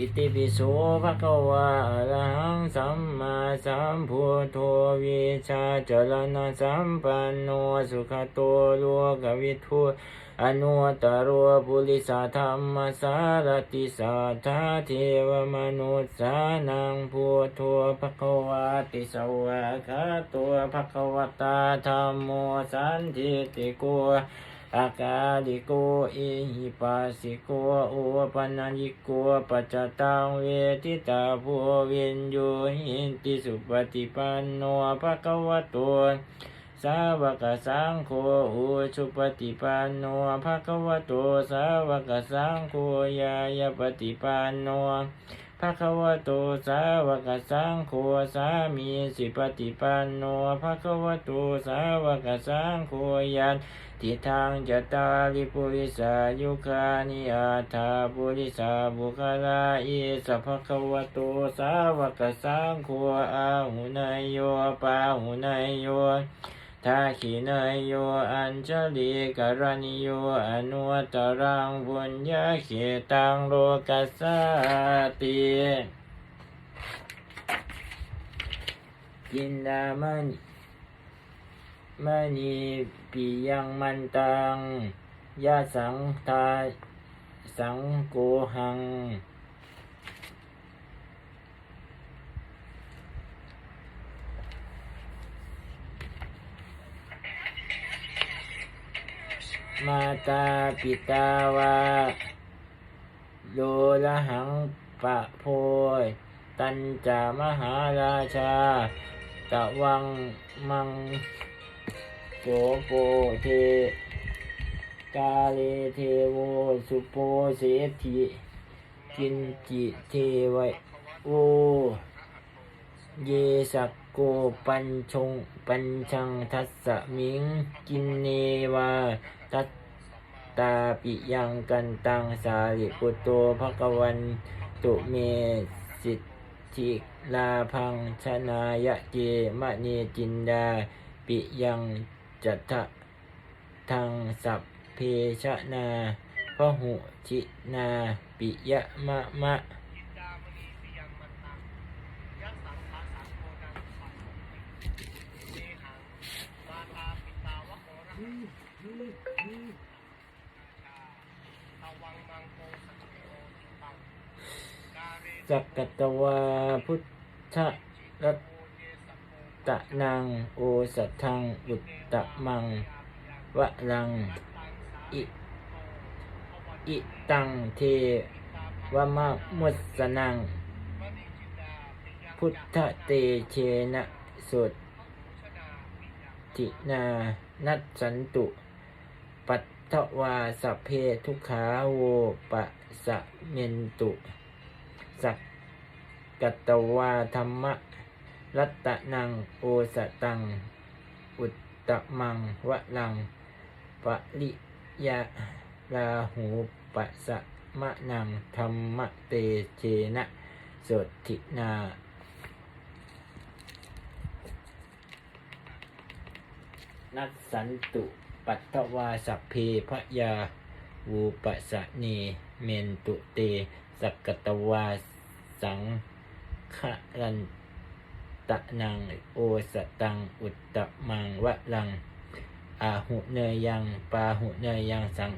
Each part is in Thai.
อิติปิโสภะคะวะอะระหังสัมมาสัมพุทโธวิชาจรณะสัมปันโนสุขโตโลกวิทูอนุตตรวปุริสาธรรมสารติสัทธาเทวมนุษย์สานังพุทโธภะคะวะติสวะคะตัวภะคะวตาธรรมโมสันทิติโก อากาลิโกอิหิปัสสิโกโอปัญญิโกปัจจตังเวทิตาภูวินโยหินติสุปฏิปันโนภะคะวะโตสาวกสังโฆอุชุปฏิปันโนภะคะวะโตสาวกสังโฆยายปฏิปันโน ภะคะวะโตสาวกสังโฆสามีสิปฏิปันโนภะคะวะโตสาวกสังโฆยันทิทางจตาริปุริสายุคานิอาถาปุริสาบุคลาอิสัพพะคะวะโตสาวกสังโฆอาหุนายโยปาหุนายโย ทาขินายโยอัญชลีกรณิโยอนุตตรังบุญญาเขตังโลกัสสติกินดามณิมณีปิยังมันตังยะสังทาสังโกหัง มาตาปิตาวาโลละหังปะโพย ตันจามหาราชา ตะวังมังโสโปเท กาเลเทโวสุโปเสถิกินจิเทวโอเยสัก โกปัญชงปัญชังทัสสะมิงกินเนวาทัตตาปิยังกันตังสาลิปุตโตภะกวันตุเมสิทธิลาพังชนายะเจมะเนจินดา ปิยังจัตถะทางสัพเพชะนาพหุจินา ปิยะมะมะ จักกตวาพุทธรัตนังโอสัทธังอุตตะมังวะลังอิอิตังเทวมะมุสสนัง พุทธเตเชนะสุดทินานัสสันตุ ปัตถวาสเพทุขาโวปะสะเมนตุ สักกัตวาธรรมะรัตนังโอสตัง อุตตะมังวะลังปะริยาลาหูปัสะมะนังธรรมะเตเชนะโสตินานัสสันตุปัตตวาสัพเพพยา วูปสะเนเมนตุเต สักตวาสังขรันตะนังโอสตังอุตตะมังวะลัง อาหุเนยังปาหุเนยังสัง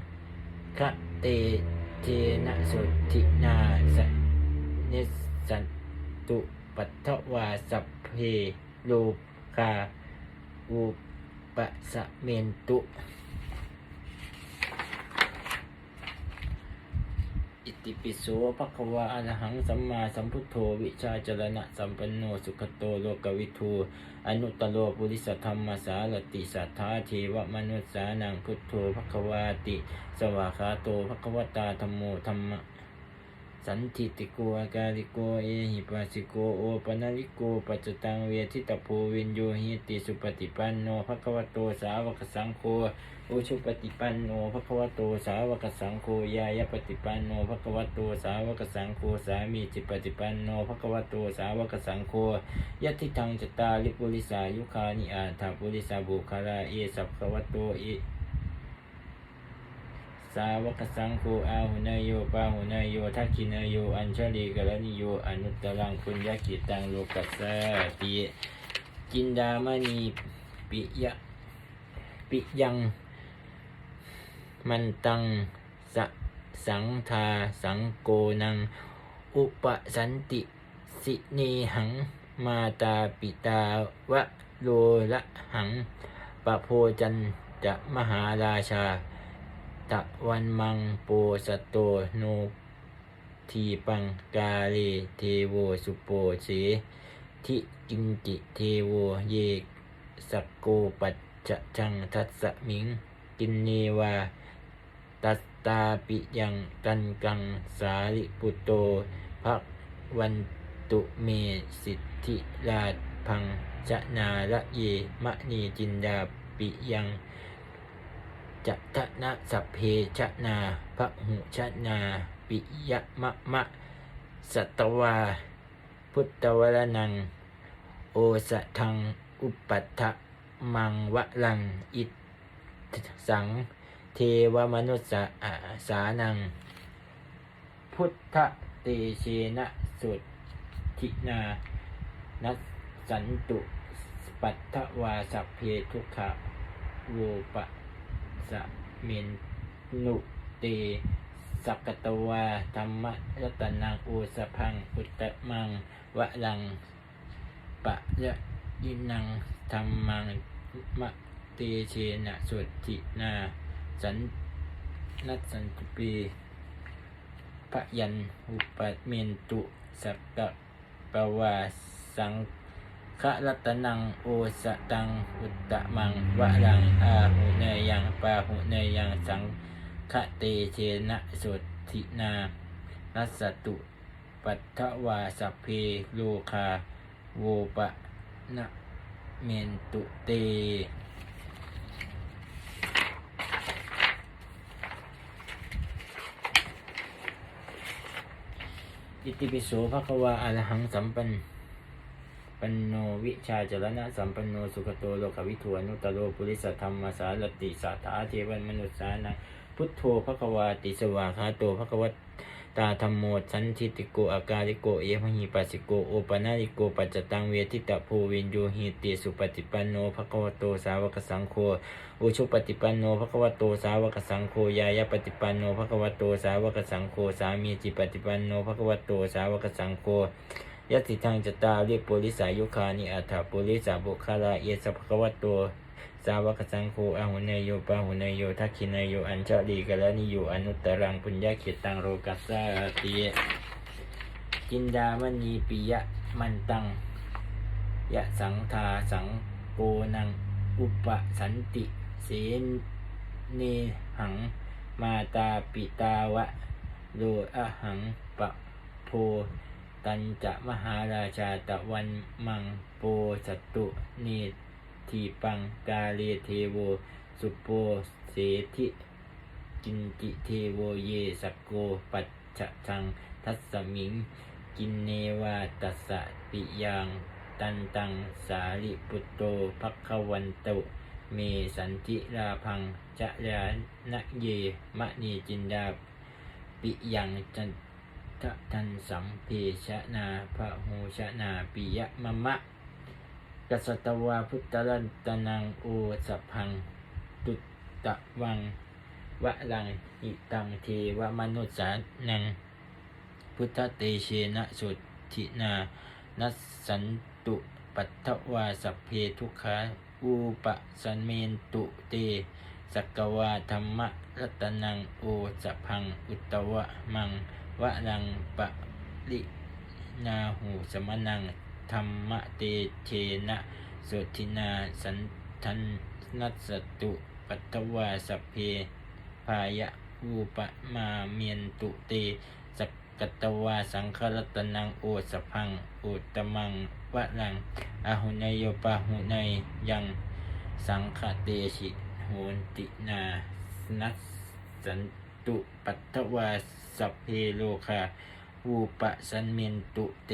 คะเตเทนะสุทินาสเนสสันตุปัตถวาสัพเพโลกาอุปสะเมนตุ อิ ติปิโสภะควาอรหังสัมมาสัมพุทโธวิชาจรณะสัมปันโนสุขโตโลกวิทูอนุตตโรปุริสธรรมสารติสัทธาเทวมนุษสานังพุทโธภะควาติ สวากขาโตภะควตาธรรมโมธรรมะ สันทิติโกอากาลิโกเอหิปัสสิโกโอปนาลิโกปัจจตังเวทิตาโพวินโยหิติสุปฏิปันโนภะคะวะโตสาวกสังโฆอุชุปฏิปันโนภะคะวะโตสาวกสังโฆยายาปฏิปันโนภะคะวะโตสาวกสังโฆสามีจิปฏิปันโนภะคะวะโตสาวกสังโฆยัติทังจตาลิปุริสายุคานิอาถาปุริสาบุคาราเอสัพพะวะโตเอ สาวกสังโฆอาหุเนยโยปาหุเนยโยทักขิเนยโยอัญชลีกรณิโยอนุตตรังปุญญกิตังโลกัสสะติจินดามณีปิยะปิยัง มันตังสะสังทาสังโกนัง อุปสันติสิเนหังมาตาปิตาวะโลละหังปะโพจันจะมหาราชา ตะวันมังโปสโตโนทีปังกาเลเทโวสุโปเสทิกินจิเทโวเยสกโกปัจจะจังทัสมิง กินเนวา ตัสตาปิยังกันกังสาริปุโตภะวันตุเมสิทธิราชพังจะนาละเยมะนีจินดาปิยัง จะทะนะสัพเพชนาพระหุชนาปิยมะมะสัตวา พุทธวรนัง โอสะทัง อุปัฏฐมังวะลัง อิสัง เทวมนุสสะอาสานัง พุทธเตเชนะสุทินานัสสันตุ ปัตถวาสัพเพทุกขะโวปะ สะเมนนุเตสักตวาธรรมรัตนังโอสะพังอุตตะมังวะลังปะยะยินังธรรมังมะเตเชนะสุทินาสันนัสสันตุปีพะยันอุปเมนตุสักกะปวาสัง ขะรัตนังโอสะตังอุตตะมังวะลังอาหุเนยังปาหุเนยังสังขะเตเชนะสุทินานัสตุปัทถวาสเพโลคาโวปะนะเมนตุเตอิติปิโสภะคะวาอรหังสัมปัน ปันโนวิชาจรณะสัมปันโนสุขโตโลกวิทูอนุตตโรปุริสธรรมสารติสัทธาเทวันมนุษย์สานังพุทโธภะคะวาติสวาคาโตภะคะวตาธรรมโมสันทิติโกอากาลิโกเอมหิปัสสิโกโอปนาลิโกปัจจตังเวทิตาภูวินโยหิติสุปฏิปันโนภะคะวโตสาวกสังโฆอุชุปฏิปันโนภะคะวโตสาวกสังโฆยายาปฏิปันโนภะคะวโตสาวกสังโฆสามีจิปฏิปันโนภะคะวโตสาวกสังโฆ ยติทังจตาริปุริสายุคานิอัฏฐปุริสาบุคลาเยสภะควะโตสาวกสังโฆอาหุเนยโยปาหุเนยโยทักขินยโยอัญชลีกะละนิโยอนุตตรังปุญญาเขตังโรกัสสาติจินดามณีปิยะมันตังยะสังทาสังโกนังอุปสันติ เสนเนหัง มาตาปิตาวะโลอะหังปะโพ ตันจะมหาราชาตะวันมังโปสตุเนทีปังกาเลเทโว สุโปเสธิกินจิเทโวเยสกโกปัจฉชังทัสมิง กินเนวาตัสสะปิยังตันตังสาริปุตโตภควันตุเมสันติราพังจะยานะเยมะนีจินดาปิยังจัน ทะทันสัมเพชนาพระหูชนาปิยะมะมะกัสตวาพุทธรันตนังโอสพัง ตุตตะวังวะลังอิตังเทวมนุษสานัง พุทธเตเชนะสุทินานัสสันตุปัตถวาสัพเพทุกขาอูปสันเมนตุเตสกวาธรรมรัตนังโอสพังอุตตวะมัง วะลังปะลินาหูสมนังธรรมเตเชนะสุทินาสันทันนัสตุปัตวาสัพเพพายะอูปะมาเมียนตุเตสกกตวาสังครัตนังโอสพังอุตมังวะลังอาหุนยโยปะหุนยยังสังคเตชิโหนตินานัสสัน ตุปัตตวาสเพโลคาวูปะสันเมนตุเต